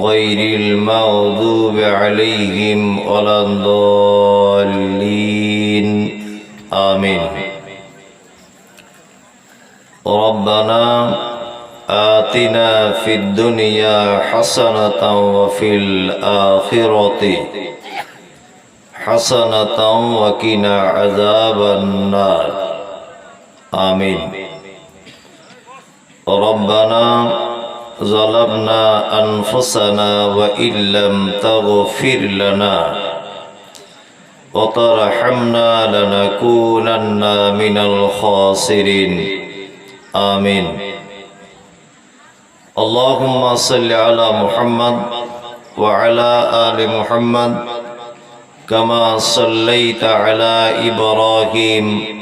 غير المغضوب عليهم ولا الضالين. آمين. ربنا آتنا في الدنيا حسنة وفي الآخرة حسنة وقنا عذاب النار. آمين. ربنا ظلمنا أنفسنا وإن لم تغفر لنا وترحمنا لنكونن من الخاسرين. آمين. اللهم صل على محمد وعلى آل محمد كما صليت على إبراهيم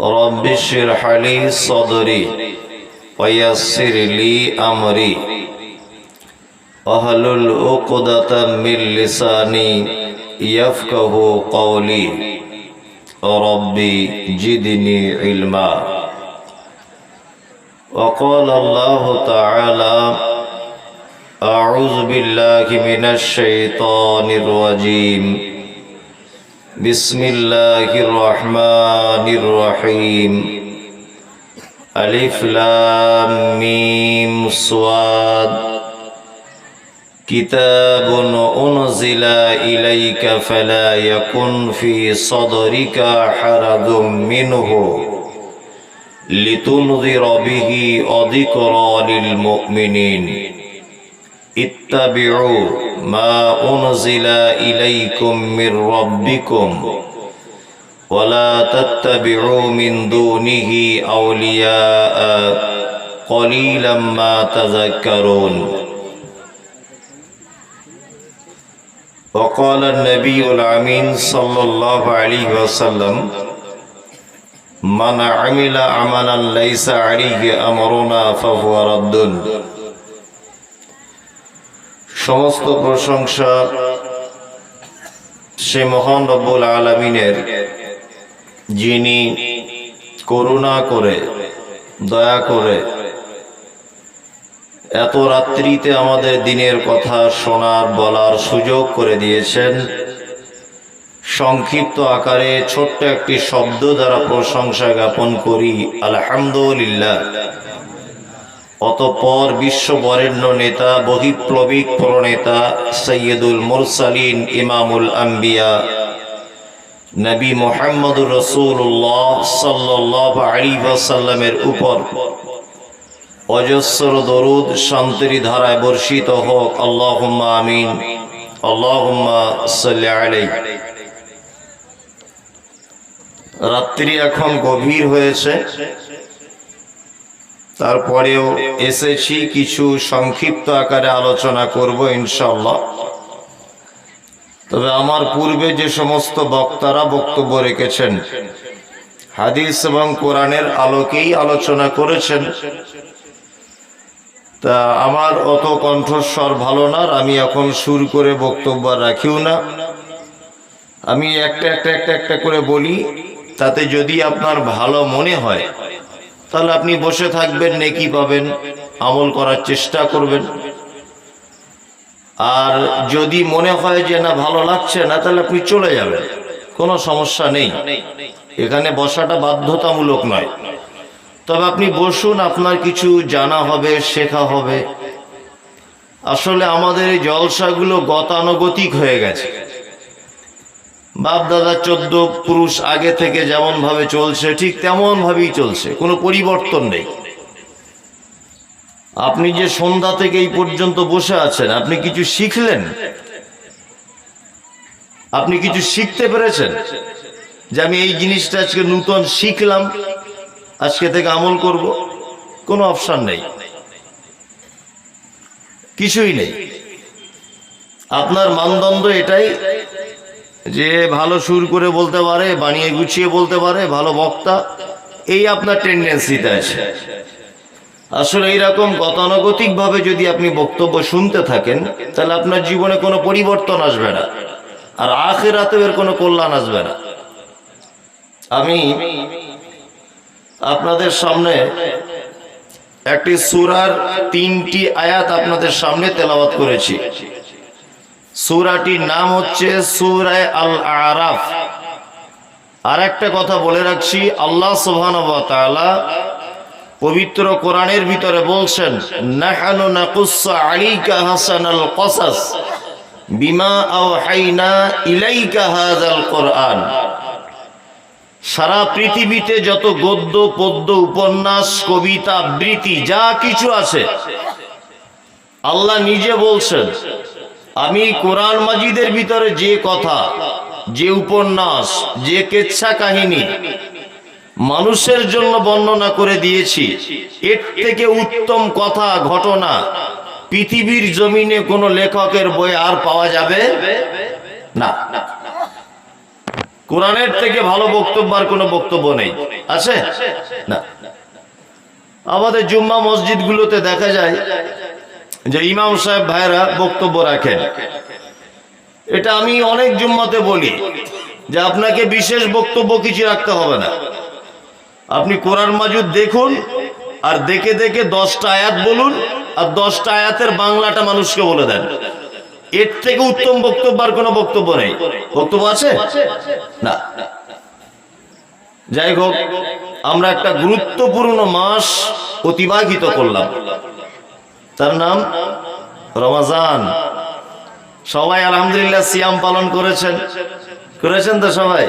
رب اشرح لي صدري ويسر لي أمري. واحلل عقدة من لساني يفقه قولي. ربي جدني علما. وقال الله تعالى أعوذ بالله من الشيطان الرجيم. بسم الله الرحمن الرحيم ألف لام ميم صاد كتاب أنزل إليك فلا يكن في صدرك حرج منه لتنذر به وذكرى للمؤمنين اتبعوا ما أنزل إليكم من ربكم ولا تتبعوا من دونه أولياء قليلا ما تذكرون. وقال النبي الأمين صلى الله عليه وسلم من عمل عملا ليس عليه أمرنا فهو رد. সমস্ত প্রশংসা সে মহান রব্বুল আলমিনের, যিনি করুণা করে, দয়া করে এত রাত্রিতে আমাদের দিনের কথা শোনার, বলার সুযোগ করে দিয়েছেন। সংক্ষিপ্ত আকারে ছোট্ট একটি শব্দ দ্বারা প্রশংসা জ্ঞাপন করি, আলহামদুলিল্লাহ। অতপর বিশ্ব বরেণ্য নেতা, বহিপ্লবিক প্রণেতা, সৈয়দুল মুরসালিন, ইমামুল আম্বিয়া। নবী মোহাম্মদুর রসুল্লাহ সাল্লাহ আলী সাল্লামের উপর অজস্র দরুদ, শান্তির ধারায় বর্ষিত হোক। আল্লাহ আমিন। আল্লাহ আলাই রাত্রি এখন গভীর হয়েছে। তারপরেও এসেছি কিছু সংক্ষিপ্ত আকারে আলোচনা করব ইনশাল্লাহ তবে আমার পূর্বে যে সমস্ত বক্তারা বক্তব্য রেখেছেন, হাদিস এবং কোরআনের আলোকেই আলোচনা করেছেন, তা আমার অত কণ্ঠস্বর ভালো না আমি এখন সুর করে বক্তব্য রাখিও না। আমি একটা একটা একটা একটা করে বলি, তাতে যদি আপনার ভালো মনে হয় তাহলে আপনি বসে থাকবেন, নেকি পাবেন, আমল করার চেষ্টা করবেন। আর যদি মনে হয় যে না, ভালো লাগছে না, তাহলে আপনি চলে যাবেন। কোনো সমস্যা নেই। এখানে বসাটা বাধ্যতামূলক নয়। তবে আপনি বসুন, আপনার কিছু জানা হবে, শেখা হবে। আসলে আমাদের এই জলসাগুলো গতানুগতিক হয়ে গেছে। বাপ দাদা চোদ্দ পুরুষ আগে থেকে যেমন ভাবে চলছে, ঠিক তেমন ভাবেই চলছে। কোনো পরিবর্তন নেই। আপনি যে সন্ধ্যা থেকে এই পর্যন্ত বসে আছেন, আপনি কিছু শিখলেন? আপনি কিছু শিখতে পেরেছেন? যে আমি এই জিনিসটা আজকে নূতন শিখলাম, আজকে থেকে আমল করব, কোনো অপশন নেই। কিছুই নেই। আপনার মানদণ্ড এটাই যে ভালো সুর করে বলতে পারে, বানিয়ে গুছিয়ে বলতে পারে, ভালো বক্তা, এই আপনার টেন্ডেন্সিতে আছে। আসলে এইরকম গতানুগতিক ভাবে যদি আপনি বক্তব্য শুনতে থাকেন, তাহলে আপনার জীবনে কোনো পরিবর্তন আসবে না, আর আখের আখেরাতেও এর কোনো কল্যাণ আসবে না। আমি আপনাদের সামনে একটি সুরার তিনটি আয়াত আপনাদের সামনে তেলাওয়াত করেছি। সুরাটির নাম হচ্ছে সুরায় আল আরাফ আর একটা কথা বলে রাখছি, আল্লাহ সুবহান পবিত্র কোরআনের ভিতরে বলছেন সারা পৃথিবীতে যত গদ্য, পদ্য, উপন্যাস, কবিতা, আবৃত্তি, যা কিছু আছে, আল্লাহ নিজে বলছেন আমি কোরআন মাজিদের ভিতরে যে কথা, যে উপন্যাস, যে কেচ্ছা কাহিনী মানুষের জন্য বর্ণনা করে দিয়েছি, এর থেকে উত্তম কথা, ঘটনা পৃথিবীর জমিনে কোনো লেখকের বই আর পাওয়া যাবে না। কোরআনের থেকে ভালো বক্তব্য আর কোনো বক্তব্য নেই। আছে? না। আমাদের জুম্মা মসজিদগুলোতে দেখা যায় যে ইমাম সাহেব ভাইরা বক্তব্য রাখেন। এটা আমি অনেক জুম্মাতে বলি যে আপনাকে বিশেষ বক্তব্য কিছু রাখতে হবে না। আপনি কোরআন মাজুদ দেখুন আর দেখে দেখে দশটা আয়াত বলুন আর দশটা আয়াতের বাংলাটা মানুষকে বলে দেন। এর থেকে উত্তম বক্তব্য আর কোনো বক্তব্য নেই। বক্তব্য আছে? না। যাই হোক, আমরা একটা গুরুত্বপূর্ণ মাস অতিবাহিত করলাম। তার নাম রমাজান। সবাই আলহামদুলিল্লাহ সিয়াম পালন করেছেন। করেছেন তো সবাই?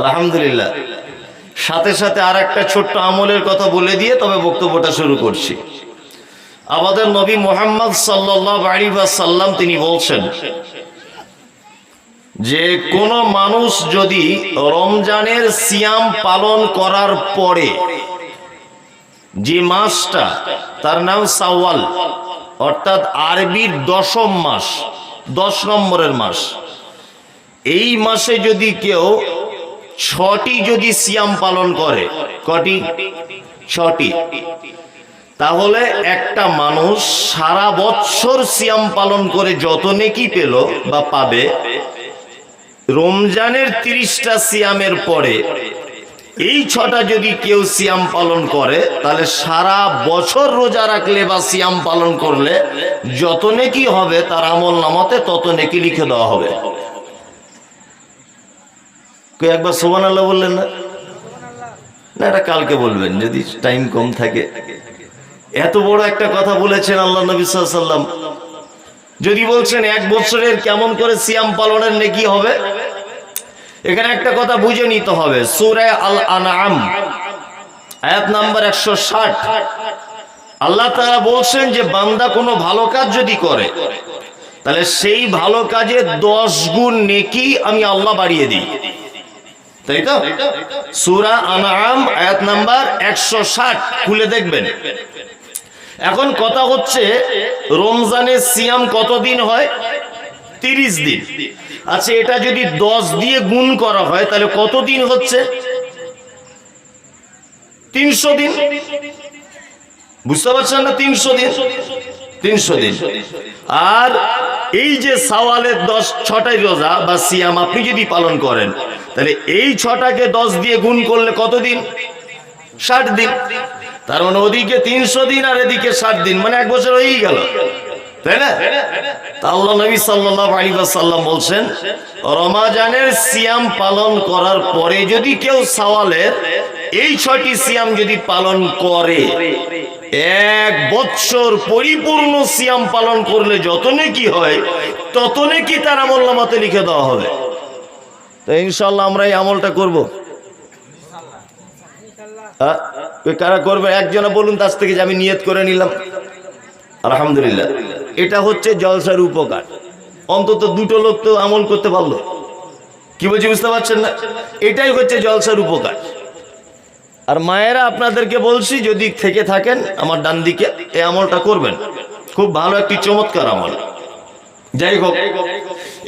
আলহামদুলিল্লাহ। সাথে সাথে আর একটা ছোট্ট আমলের কথা বলে দিয়ে তবে বক্তব্যটা শুরু করছি। আমাদের নবী মোহাম্মদ সাল্লাম তিনি বলছেন যে, কোন মানুষ যদি রমজানের সিয়াম পালন করার পরে যে মাসটা, তার নাম সাওয়াল। অর্থাৎ আরবির দশম মাস, দশ নম্বরের মাস। এই মাসে যদি কেউ ছটি যদি সিয়াম পালন করে, কটি? ছটি। তাহলে একটা মানুষ সারা বছর সিয়াম পালন করে যত নেকি পেল বা পাবে, রমজানের তিরিশটা সিয়ামের পরে এই ছটা যদি কেউ সিয়াম পালন করে, তাহলে সারা বছর রোজা রাখলে বা সিয়াম পালন করলে যত নেকি হবে তার আমল নামাতে তত নেকি লিখে দেওয়া হবে। কেউ একবার সোমান আল্লাহ বললেন না? না, এটা কালকে বলবেন, যদি টাইম কম থাকে। এত বড় একটা কথা বলেছেন আল্লাহ নবী সাল্লাম যদি বলছেন এক বছরের কেমন করে সিয়াম পালনের নেকি হবে? এখানে একটা কথা বুঝে নিতে হবে। সুরে আল আনাম আয়াত নাম্বার একশো ষাট। আল্লাহ তারা বলছেন যে, বান্দা কোনো ভালো কাজ যদি করে, তাহলে সেই ভালো কাজে দশ গুণ নেকি আমি আল্লাহ বাড়িয়ে দিই। তাই তো? সুরা আনাম আয়াত নাম্বার একশো ষাট, খুলে দেখবেন। এখন কথা হচ্ছে, রমজানের সিয়াম কতদিন হয়? তিরিশ দিন। আচ্ছা এটা যদি দশ দিয়ে গুণ করা হয়, তাহলে কতদিন হচ্ছে? তিনশো দিন। বুঝতে পারছেন না? তিনশো দিন। তিনশো দিন। আর এই যে সওয়ালের দশ, ছটাই রোজা বা সিয়াম আপনি যদি পালন করেন, তাহলে এই ছটাকে দশ দিয়ে গুণ করলে কতদিন ষাট দিন। তার মানে ওদিকে তিনশো দিন আর এদিকে ষাট দিন মানে এক বছর হয়েই গেল। তাই না? আল্লাহ নবী আলাইহি ওয়াসাল্লাম বলছেন রমাজানের সিয়াম পালন করার পরে যদি কেউ সওয়ালের এই ছয়টি সিয়াম যদি পালন করে এক বৎসর পরিপূর্ণ সিয়াম পালন করলে যত নেকি হয় তত নেকি তার আমল নামাতে লিখে দেওয়া হবে। তো ইনশাল্লাহ আমরা এই আমলটা করব? কারা করবে? একজনে বলুন তার থেকে যে আমি নিয়ত করে নিলাম। আলহামদুলিল্লাহ। এটা হচ্ছে জলসার উপকার। অন্তত দুটো লোক তো আমল করতে পারল। কি বলছি, বুঝতে পারছেন না? এটাই হচ্ছে জলসার উপকার। আর মায়েরা আপনাদেরকে বলছি, যদি থেকে থাকেন আমার ডান দিকে, এই আমলটা করবেন। খুব ভালো একটি চমৎকার আমল। যাই হোক,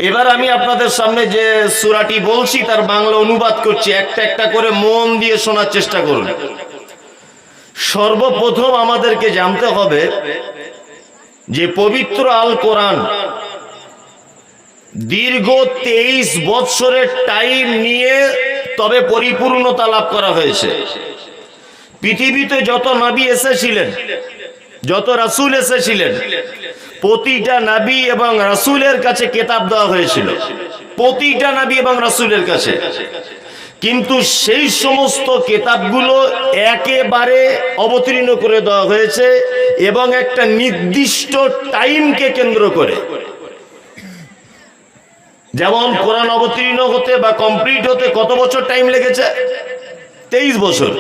এবার আমি আপনাদের সামনে যে সুরাটি বলছি, তার বাংলা অনুবাদ করছি। একটা একটা করে মন দিয়ে শোনার চেষ্টা করুন। সর্বপ্রথম আমাদেরকে জানতে হবে যে পবিত্র আল কোরআন দীর্ঘ তেইশ বৎসরের টাইম নিয়ে তবে পরিপূর্ণতা লাভ করা হয়েছে। পৃথিবীতে যত নবী এসেছিলেন, যত রাসূল এসেছিলেন, প্রতিটা নাবী এবং রাসূলের কাছে কেতাব দেওয়া হয়েছিল। প্রতিটা নাবী এবং রাসুলের কাছে। কিন্তু সেই সমস্ত কেতাবগুলো একেবারে অবতীর্ণ করে দেওয়া হয়েছে এবং একটা নির্দিষ্ট টাইমকে কেন্দ্র করে। যেমন কোরআন অবতীর্ণ হতে বা কমপ্লিট হতে কত বছর টাইম লেগেছে? তেইশ বছর।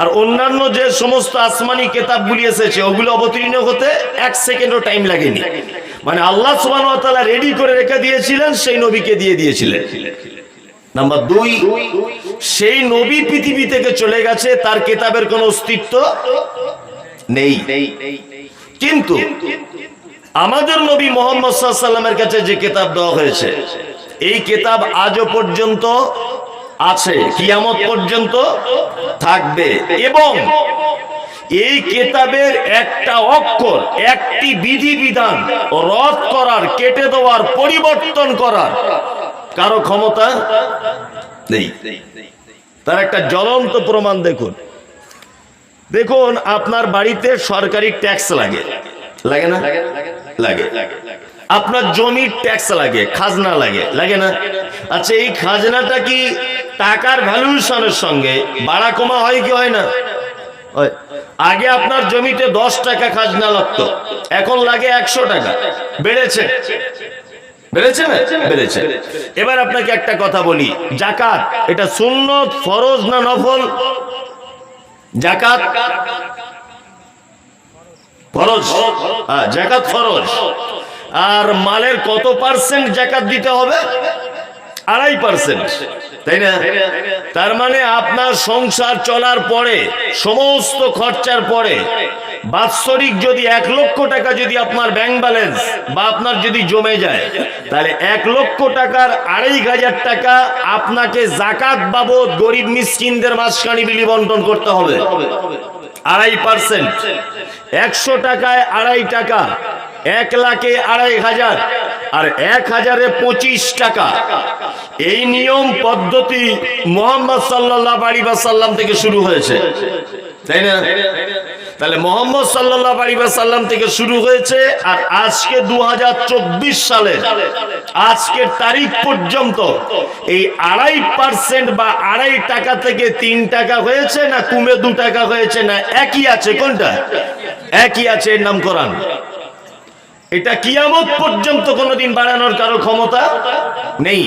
আর অন্যান্য যে সমস্ত আসমানি কেতাবগুলি এসেছে ওগুলো অবতীর্ণ হতে এক সেকেন্ডও টাইম লাগেনি। মানে আল্লাহ সুবাহ রেডি করে রেখে দিয়েছিলেন, সেই নবীকে দিয়ে দিয়েছিলেন। নাম্বার দুই, সেই নবী পৃথিবী থেকে চলে গেছে, তার কেতাবের কোনো অস্তিত্ব নেই। কিন্তু আমাদের নবী মোহাম্মদ সাল্লামের কাছে যে কেতাব দেওয়া হয়েছে, এই কেতাব আজও পর্যন্ত আছে, কিয়ামত পর্যন্ত থাকবে। এবং এই কেতাবের একটা অক্ষর, একটি বিধিবিধান রদ করার, কেটে দেওয়ার, পরিবর্তন করার কারও ক্ষমতা নেই। তার একটা জ্বলন্ত প্রমাণ দেখুন। দেখুন, আপনার বাড়িতে সরকারি ট্যাক্স লাগে। লাগে না? লাগে। আপনার জমির ট্যাক্স লাগে, খাজনা লাগে। লাগে না? আচ্ছা এই খাজনাটা কি টাকার ভ্যালুয়েশনের সঙ্গে বাড়া কমা হয় কি হয় না। আগে আপনার জমিতে দশ টাকা খাজনা লাগতো, এখন লাগে একশো টাকা। বেড়েছে। এবার আপনাকে একটা কথা বলি জাকাত এটা সুন্নত, ফরজ না নফল? জাকাত ফরজ। হ্যাঁ জাকাত ফরজ। আর মালের কত পার্সেন্ট জাকাত দিতে হবে? আড়াই পার্সেন্ট তাই না? তার মানে আপনার সংসার চলার পরে, সমস্ত খরচার পরে, বাৎসরিক যদি এক লক্ষ টাকা যদি আপনার ব্যাংক ব্যালেন্স বা আপনার যদি জমে যায়, তাহলে এক লক্ষ টাকার আড়াই হাজার টাকা আপনাকে জাকাত বাবদ গরিব মিসকিনদের মাঝখানি বিলি বন্টন করতে হবে। আড়াই পার্সেন্ট একশো টাকায় আড়াই টাকা, এক লাখে আড়াই হাজার আর এক হাজারে পঁচিশ টাকা। এই নিয়ম, পদ্ধতি মোহাম্মদ সাল্লাহ আলী সাল্লাম থেকে শুরু হয়েছে। তাই না? তাহলে মোহাম্মদ সাল্লাহ আলী সাল্লাম থেকে শুরু হয়েছে আর আজকে দু সালে, আজকের তারিখ পর্যন্ত এই আড়াই পার্সেন্ট বা আড়াই টাকা থেকে তিন টাকা হয়েছে না কুমে দু টাকা হয়েছে না একই আছে কোনটা? একই আছে এর নাম কোরআন এটা কিয়ামত পর্যন্ত কোনোদিন বাড়ানোর কারও ক্ষমতা নেই।